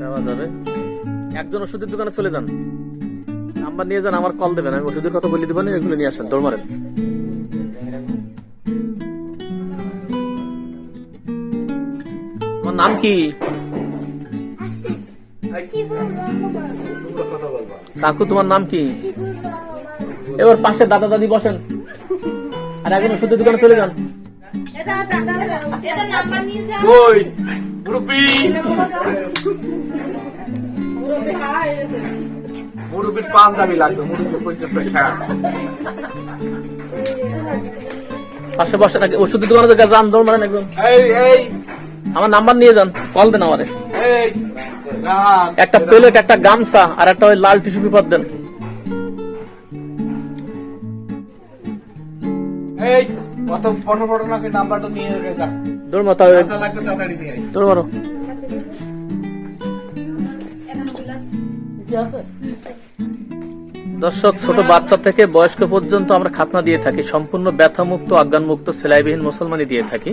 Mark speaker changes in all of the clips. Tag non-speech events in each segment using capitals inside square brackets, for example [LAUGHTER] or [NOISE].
Speaker 1: দেওয়া যাবে। একজন ওষুধের দোকানে চলে যান। নাম্বার নিয়ে যান আমার কল দেবেন। আমি ওষুধের কথা বলে দেবেন এগুলো নিয়ে আসেন। দৌড় মারেন। তোমার নাম কি? কাকু তোমার নাম কি? এবার পাশে দাদা দাদি বসেন। আর এখন ওষুধের দোকানে চলে যান।
Speaker 2: এটা নাম্বার নিয়ে যাও।
Speaker 1: কই? মুরব্বি। মুরব্বির পাঞ্জাবি লাগবে মুরব্বি পর্যন্ত পাশে বসে নাকি ওষুধের দোকানে থেকে যান দৌড় মারেন একদম। আমার নাম্বার নিয়ে যান কল দেন আমারে। একটা প্লেট একটা গামছা আর একটা ওই লাল টিস্যু পেপার দেন।
Speaker 3: এই। কত ফটো ফটো নাকি নাম্বারটা নিয়ে যা।
Speaker 1: দৌড় মারো
Speaker 3: আচ্ছা তাড়াতাড়ি দিয়ে। আয়।
Speaker 1: দৌড় মারো। দর্শক ছোট বাচ্চা থেকে বয়স্ক পর্যন্ত আমরা খাতনা দিয়ে থাকি সম্পূর্ণ ব্যথামুক্ত অজ্ঞানমুক্ত সেলাইবিহীন মুসলমানি দিয়ে থাকি।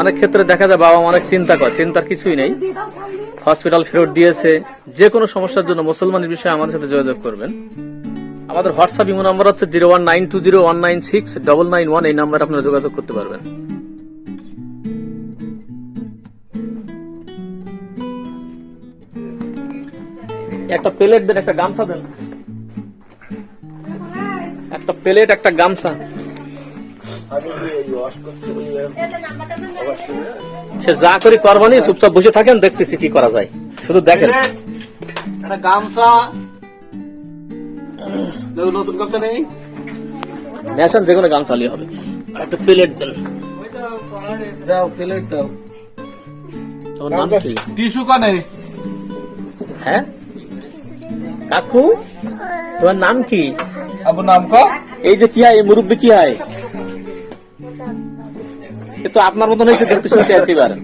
Speaker 1: অনেক ক্ষেত্রে দেখা যায় বাবা মা অনেক চিন্তা করে চিন্তার কিছুই নেই। হসপিটাল ফেরত দিয়েছে যে কোনো সমস্যার জন্য মুসলমানের বিষয়ে আমাদের সাথে যোগাযোগ করবেন। আমাদের হোয়াটসঅ্যাপ ইমো নাম্বার হচ্ছে zero one nine two zero one nine six double nine one, এই নাম্বারে আপনারা যোগাযোগ করতে পারবেন। একটা প্লেট দেন, একটা গামছা দেন। একটা প্লেট, একটা গামছা। সে যা করি করবানি চুপচাপ বসে থাকেন, দেখতেছি কি করা যায়। শুধু দেখেন।
Speaker 3: একটা গামছা নতুন গামছা নেই?
Speaker 1: নেশান যে কোনো গামছা নিয়ে হবে। আর একটা প্লেট দেন।
Speaker 3: দাও প্লেট দাও।
Speaker 1: তোমার নাম কি?
Speaker 3: টিস্যু কানে।
Speaker 1: হ্যাঁ? কাকু? তোমার নাম কি?
Speaker 3: আবু নাম কা?
Speaker 1: এই যে কি হয় মুরব্বী কি হয়? এ তো আপনার মতন হয়েছে দেখতে শুনতে একেবারে।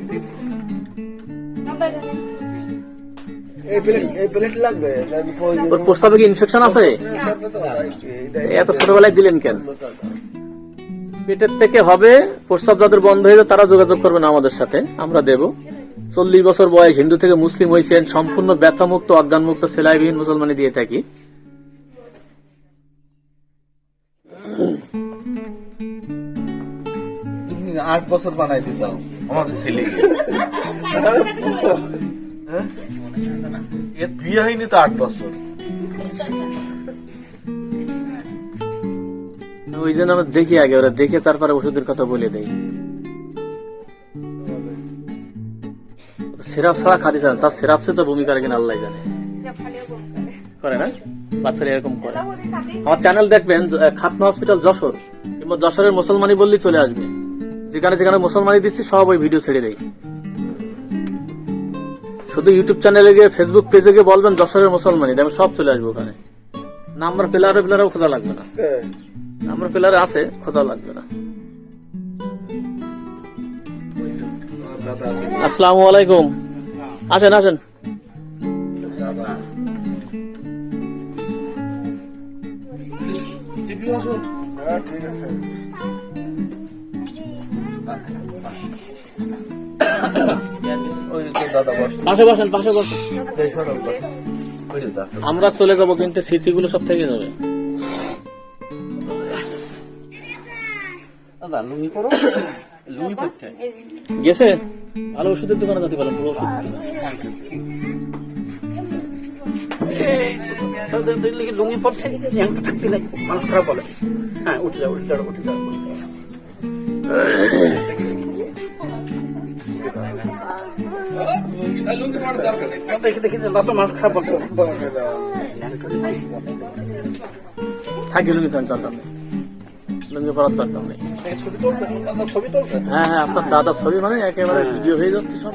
Speaker 1: ওর প্রস্তাবে কি ইনফেকশন আছে? এত ছোটবেলায় দিলেন কেন? পেটের থেকে হবে প্রস্তাব যাদের বন্ধ হয়ে তারা যোগাযোগ করবেন আমাদের সাথে আমরা দেব। চল্লিশ বছর বয়স হিন্দু থেকে মুসলিম হয়েছেন সম্পূর্ণ ব্যথামুক্ত অজ্ঞানমুক্ত সেলাইবিহীন মুসলমানি দিয়ে থাকি।
Speaker 3: আট বছর বানাই দিছাও আমাদের ছেলে? [LAUGHS] এর বিয়ে হয়নি তো আট বছর।
Speaker 1: ওই জন্য আমরা দেখি আগে ওরা দেখে তারপরে ওষুধের কথা বলে দেই। সিরাপ ছাড়া খাতে চান তার সিরাপ সে তো ভূমিকা কিনা আল্লাহ জানে। করে না? বাচ্চারা এরকম করে। আমার চ্যানেল দেখবেন খাতনা হসপিটাল যশোর। কিংবা যশোরের মুসলমানি বললেই চলে আসবে। যেখানে যেখানে মুসলমানি দিচ্ছি সব ওই ভিডিও ছেড়ে দেয় শুধু ইউটিউব চ্যানেলে গিয়ে ফেসবুক পেজে গিয়ে বলবেন যশোরের মুসলমানি আমি সব চলে আসব ওখানে। নাম্বার প্লেয়ারে প্লেয়ারেও খোঁজা লাগবে না। নাম্বার প্লেয়ারে আছে খোঁজা লাগবে না। আসসালামু আলাইকুম। আসেন আসেন।
Speaker 4: ঠিক আছে।
Speaker 1: পাশে বসেন পাশে বসেন। আমরা চলে যাব, কিন্তু স্মৃতিগুলো সব থেকে যাবে। গেছে? ভালো ওষুধের দোকানে যেতে পারেন, পুরো ওষুধ
Speaker 5: লুঙ্গি খারাপ বলে। হ্যাঁ উঠে যাও উঠে যাও উঠে যাও।
Speaker 1: থাকি লুঙ্গি খান দরকার নেই লুঙ্গি পরার দরকার নেই হ্যাঁ হ্যাঁ আপনার দাদা ছবি মানে একেবারে ভিডিও হয়ে যাচ্ছে সব